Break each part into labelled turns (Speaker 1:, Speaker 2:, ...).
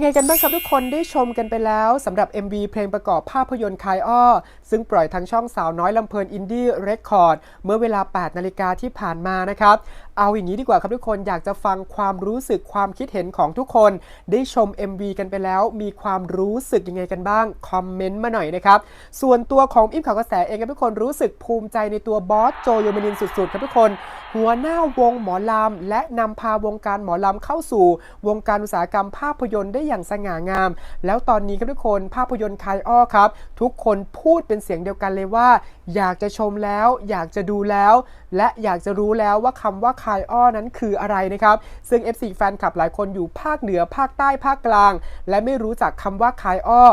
Speaker 1: ยังไงกันบ้างครับทุกคนได้ชมกันไปแล้วสำหรับ MV เพลงประกอบภาพยนตร์คายอ้อ ซึ่งปล่อยทางช่องสาวน้อยลำเพลินอินดี้เรคคอร์ด เมื่อเวลา 8 นาฬิกาที่ผ่านมานะครับ เอาอย่างนี้ดีกว่าครับทุกคนอยากจะฟังความรู้สึกความคิดเห็นของทุกคน ได้ชม MV กันไปแล้ว มีความรู้สึกยังไงกันบ้าง คอมเมนต์มาหน่อยนะครับ ส่วนตัวของอิมข่าวกระแสเองครับทุกคนรู้สึกภูมิใจในตัวบอสโจโยมานินสุดๆ ครับทุกคน หัวหน้าวงหมอลำและนำพาวงการหมอลำเข้าสู่ วงการอุตสาหกรรมภาพยนตร์ได้อย่างสง่างาม แล้วตอนนี้ครับทุกคนภาพยนตร์คายอ้อครับ ทุกคนพูดเป็นเสียงเดียวกันเลยว่า อยากจะชมแล้ว อยากจะดูแล้ว และอยากจะรู้แล้วว่าคำว่าคายอ้อนั้นคืออะไรนะครับ ซึ่ง FC แฟนคลับหลายคนอยู่ภาคเหนือภาคใต้ภาคกลาง และไม่รู้จักคำว่าคายอ้อ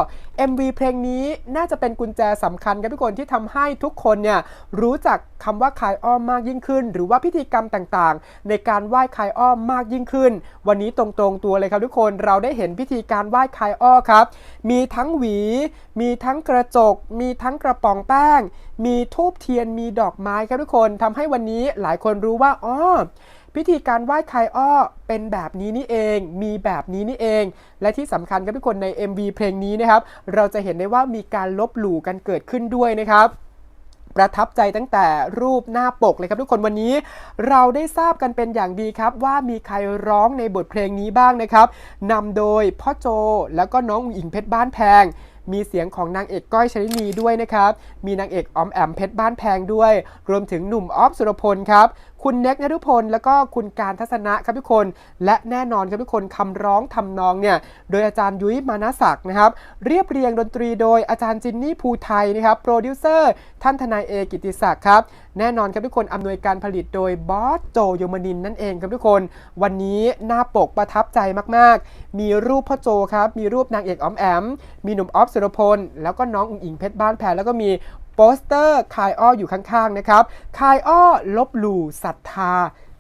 Speaker 1: MV เพลงนี้น่าจะเป็นกุญแจสำคัญครับทุกคนที่ทำให้ทุกคนเนี่ยรู้จัก คำว่าคายอ้อมมากยิ่งขึ้น หรือว่าพิธีกรรมต่างๆ ในการไหว้คายอ้อมมากยิ่งขึ้น วันนี้ตรงๆตัวเลยครับทุกคนเราได้เห็นพิธีการไหว้คายอ้อครับ มีทั้งหวี มีทั้งกระจก มีทั้งกระป๋องแป้ง มีทูบเทียนมีดอกไม้ครับทุกคนทำให้วันนี้หลายคนรู้ว่าอ๋อพิธีการไหว้คายอ้อเป็นแบบนี้นี่เอง มีแบบนี้นี่เอง และที่สำคัญครับทุกคนใน MV เพลงนี้นะครับ เราจะเห็นได้ว่ามีการลบหลู่กันเกิดขึ้นด้วยนะครับ ประทับใจตั้งแต่รูปหน้าปกเลยครับทุกคนวันนี้เราได้ทราบกันเป็นอย่างดีครับ ว่ามีใครร้องในบทเพลงนี้บ้างนะครับนำโดยพ่อโจแล้วก็น้องอิงเพชรบ้านแพงมีเสียงของนางเอกก้อยชลินีด้วยนะครับ มีนางเอกออมแอมเพชรบ้านแพงด้วย รวมถึงหนุ่มออฟสุรพลครับ คุณเน็กนฤพล แล้วก็คุณการทัศนะครับทุกคน และแน่นอนครับทุกคนคำร้องทำนองเนี่ยโดยอาจารย์ยุ้ยมานะศักดิ์นะครับ เรียบเรียงดนตรีโดยอาจารย์จินนี่ภูไทยนะครับโปรดิวเซอร์ท่านทนายเอกิติศักดิ์ครับแน่นอนครับทุกคนอำนวยการผลิตโดยบอสโจโยมนินนั่นเองครับทุกคน วันนี้หน้าปกประทับใจมากๆ มีรูปพ่อโจครับมีรูปนางเอกออมแอม มีหนุ่มออฟสุรพลแล้วก็น้องอุ๋งอิงเพชรบ้านแพรแล้วก็มี โปสเตอร์คายอ้ออยู่ข้างๆนะครับคายอ้อลบหลู่ศรัทธา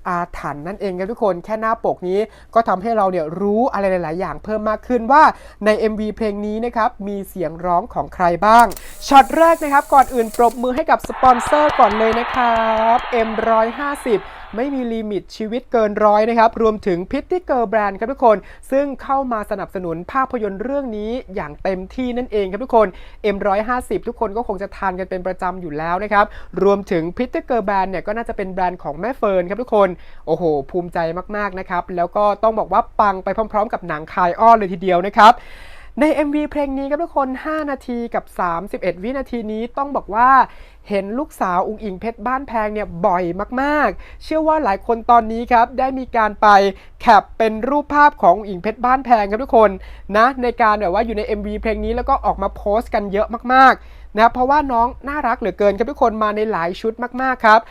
Speaker 1: อาถรรพ์นั่นเองครับทุกคนแค่หน้าปกนี้ก็ทำให้เราเนี่ยรู้อะไรหลาย ๆ อย่างเพิ่มมากขึ้นว่าใน MV เพลงนี้นะครับมีเสียงร้องของใครบ้างช็อตแรกนะครับก่อนอื่นปรบมือให้กับสปอนเซอร์ก่อนเลยนะครับ M150 ไม่มีลิมิตชีวิตเกินร้อยนะครับ รวมถึงพิตตี้เกิร์แบรนด์ครับทุกคน ซึ่งเข้ามาสนับสนุนภาพยนตร์เรื่องนี้อย่างเต็มที่นั่นเองครับทุกคน M150 ทุกคนก็คงจะทานกันเป็นประจำอยู่แล้วนะครับ รวมถึงพิตตี้เกิร์แบรนด์เนี่ยก็น่าจะเป็นแบรนด์ของแม่เฟิร์นครับทุกคน โอ้โห ภูมิใจมากๆนะครับ แล้วก็ต้องบอกว่าปังไปพร้อม ๆ กับหนังคายอ้อนเลยทีเดียวนะครับ ใน MV เพลงนี้ครับทุกคน 5 นาทีกับ 31 วินาทีนี้ต้องบอกว่าเห็นลูกสาวอุงอิงเพชรบ้านแพงเนี่ยบ่อยมากๆ เชื่อว่าหลายคนตอนนี้ครับได้มีการไปแคปเป็นรูปภาพของอุงอิงเพชรบ้านแพงครับทุกคนนะในการแบบว่าอยู่ใน MV เพลงนี้แล้วก็ออกมาโพสต์กันเยอะมากๆ นะครับเพราะว่าน้องน่ารักเหลือเกินครับทุกคนมาในหลายชุดมากๆครับ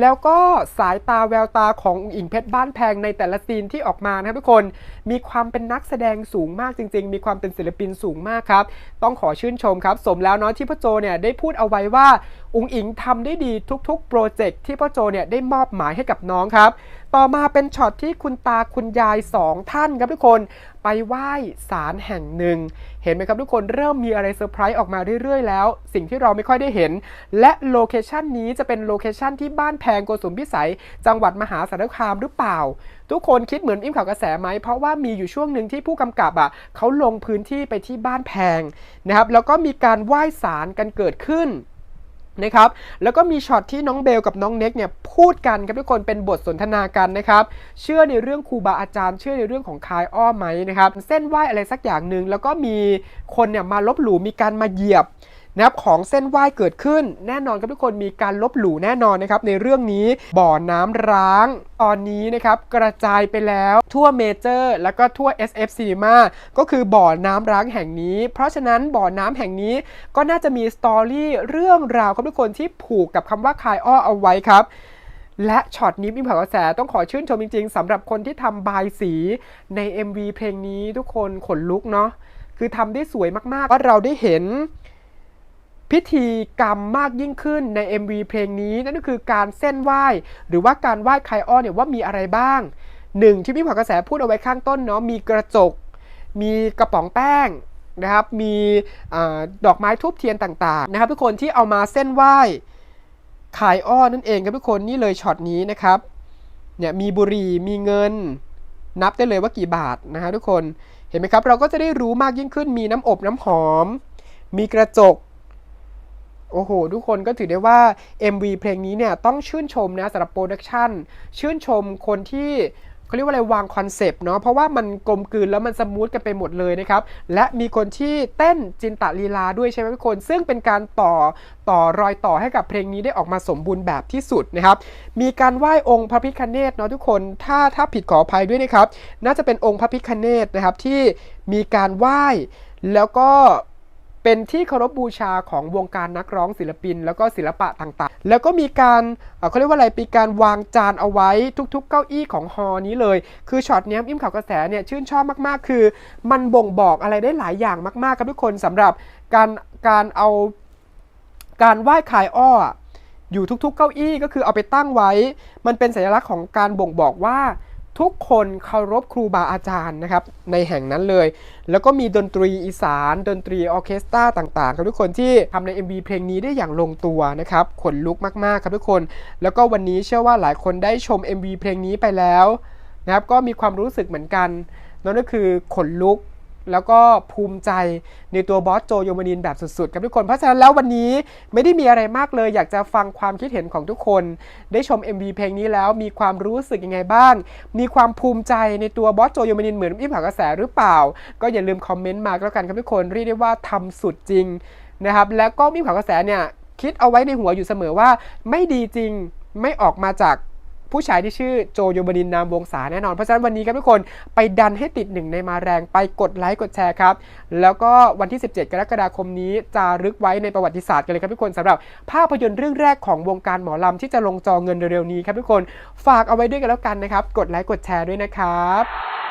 Speaker 1: แล้วก็สายตาแววตาของอุงอิงเพชรบ้านแพงในแต่ละซีนที่ออกมานะครับทุกคน มีความเป็นนักแสดงสูงมากจริง ๆ มีความเป็นศิลปินสูงมากครับ ต้องขอชื่นชมครับ สมแล้วเนาะที่พ่อโจเนี่ยได้พูดเอาไว้ว่าอุงอิงทำได้ดีทุกๆ โปรเจกต์ที่พ่อโจเนี่ยได้มอบหมายให้กับน้องครับ ต่อมาเป็นช็อตที่คุณตาคุณยายสองท่านครับทุกคน ไปไหว้ศาลแห่งหนึ่ง เห็นไหมครับทุกคนเริ่มมีอะไรเซอร์ไพรส์ออกมาเรื่อยๆ แล้ว สิ่งที่เราไม่ค่อยได้เห็น และโลเคชันนี้จะเป็นโลเคชันที่บ้านแพงโกสุมพิสัย จังหวัดมหาสารคามหรือเปล่า ทุกคนคิดเหมือนอิมข่าวกระแสไหม เพราะว่ามีอยู่ช่วงหนึ่งที่ผู้กำกับอะเขาลงพื้นที่ไปที่บ้านแพงนะครับแล้วก็มีการไหว้ศาลกันเกิดขึ้น นะครับ แล้วก็มีช็อตที่น้องเบลกับน้องเน็กเนี่ยพูดกันครับทุกคนเป็นบทสนทนากันนะครับ เชื่อในเรื่องครูบาอาจารย์ เชื่อในเรื่องของคายอ้อไหมนะครับ เส้นไหวอะไรสักอย่างหนึ่งแล้วก็มีคนเนี่ยมาลบหลู่มีการมาเหยียบ นะครับของเส้นไหว้เกิดขึ้น แน่นอนครับทุกคนมีการลบหลู่แน่นอนนะครับในเรื่องนี้บ่อน้ำร้าง ตอนนี้นะครับกระจายไปแล้วทั่วเมเจอร์แล้วก็ทั่ว SF Cinema ก็คือบ่อน้ำร้างแห่งนี้ เพราะฉะนั้นบ่อน้ำแห่งนี้ก็น่าจะมีสตอรี่เรื่องราวครับทุกคนที่ผูกกับคำว่าคายอ้อเอาไว้ครับและช็อตนี้มีเผากระแสต้องขอชื่นชมจริงๆสำหรับคนที่ทำบายสีใน MV เพลงนี้ทุกคนขนลุกเนาะคือทำได้สวยมากๆว่าเราได้เห็น พิธีกรรมมากยิ่งขึ้นใน MV เพลงนี้ นั่นก็คือการเส้นไหว้ หรือว่าการไหว้ไคอ้อเนี่ยว่ามีอะไรบ้างหนึ่งที่พี่ผักกระแสพูดเอาไว้ข้างต้นเนาะมีกระจก มีกระป๋องแป้งนะครับมีอดอกไม้ทูบเทียนต่างๆนะครับทุกคนที่เอามาเส้นไหว้ขายอ้อนั่นเองครับทุกคนนี่เลยช็อตนี้นะครับเนี่ยมีบุหรี่มีเงิน นับได้เลยว่ากี่บาทนะฮะทุกคนเห็นไหมครับเราก็จะได้รู้มากยิ่งขึ้นมีน้ำอบน้ำหอม มีกระจก โอ้โห ทุกคนก็ถือได้ว่า MV เพลงนี้เนี่ย ต้องชื่นชมนะสำหรับโปรดักชันชื่นชมคนที่เขาเรียกว่าอะไรวางคอนเซปต์เนาะเพราะว่ามันกลมกลืนแล้วมันสมูทกันไปหมดเลยนะครับ และมีคนที่เต้นจินตะลีลาด้วยใช่ไหมทุกคน ซึ่งเป็นการต่อต่อรอยต่อให้กับเพลงนี้ได้ออกมาสมบูรณ์แบบที่สุดนะครับ มีการไหว้องค์พระพิคเนตเนาะทุกคนถ้าถ้าผิดขออภัยด้วยนะครับ น่าจะเป็นองค์พระพิคเนตนะครับที่มีการไหว้แล้วก็ เป็นที่เคารพบูชาของวงการนักร้องศิลปิน แล้วก็ศิลปะต่างๆ แล้วก็มีการเอ่อเขาเรียกว่าอะไรมีการวางจานเอาไว้ทุกๆ เก้าอี้ของฮอนี้เลย คือช็อตนี้อิ่มข่าวกระแสเนี่ยชื่นชอบมากๆ คือ มันบ่งบอกอะไรได้หลายอย่างมากๆครับทุกคนสำหรับการการเอาการไหว้คายอ้ออยู่ทุกๆ เก้าอี้ก็คือเอาไปตั้งไว้ มันเป็นสัญลักษณ์ของการบ่งบอกว่า ทุกคนเคารพครูบาอาจารย์นะครับในแห่งนั้นเลย แล้วก็มีดนตรีอีสาน ดนตรีออเคสตราต่างๆ ครับทุกคนที่ทำใน MV เพลงนี้ได้อย่างลงตัวนะครับขนลุกมากๆครับทุกคน แล้วก็วันนี้เชื่อว่าหลายคนได้ชม MV เพลงนี้ไปแล้วนะครับก็มีความรู้สึกเหมือนกันนั่นก็คือขนลุก แล้วก็ภูมิใจในตัวบอสโจโยมานินแบบสุดๆครับทุกคน เพราะฉะนั้นแล้ววันนี้ไม่ได้มีอะไรมากเลย อยากจะฟังความคิดเห็นของทุกคน ได้ชม MV เพลงนี้แล้วมีความรู้สึกยังไงบ้าง มีความภูมิใจในตัวบอสโจโยมานินเหมือนอิมผากระแสหรือเปล่า ก็อย่าลืมคอมเมนต์มาแล้วกันครับทุกคนเรียกได้ว่าทำสุดจริงนะครับแล้วก็อิ่มผากระแสเนี่ยคิดเอาไว้ในหัวอยู่เสมอว่าไม่ดีจริงไม่ออกมาจาก ผู้ชายที่ชื่อโจโยบดินนามวงศาแน่นอน เพราะฉะนั้นวันนี้ครับทุกคนไปดันให้ติดหนึ่งในมาแรงไปกดไลค์กดแชร์ครับ แล้วก็วันที่ 17 กรกฎาคมนี้จะรึกไว้ในประวัติศาสตร์กันเลยครับทุกคนสำหรับภาพยนตร์เรื่องแรกของวงการหมอลำที่จะลงจอเงินเร็วๆนี้ครับทุกคนฝากเอาไว้ด้วยกันแล้วกันนะครับ กดไลค์กดแชร์ด้วยนะครับ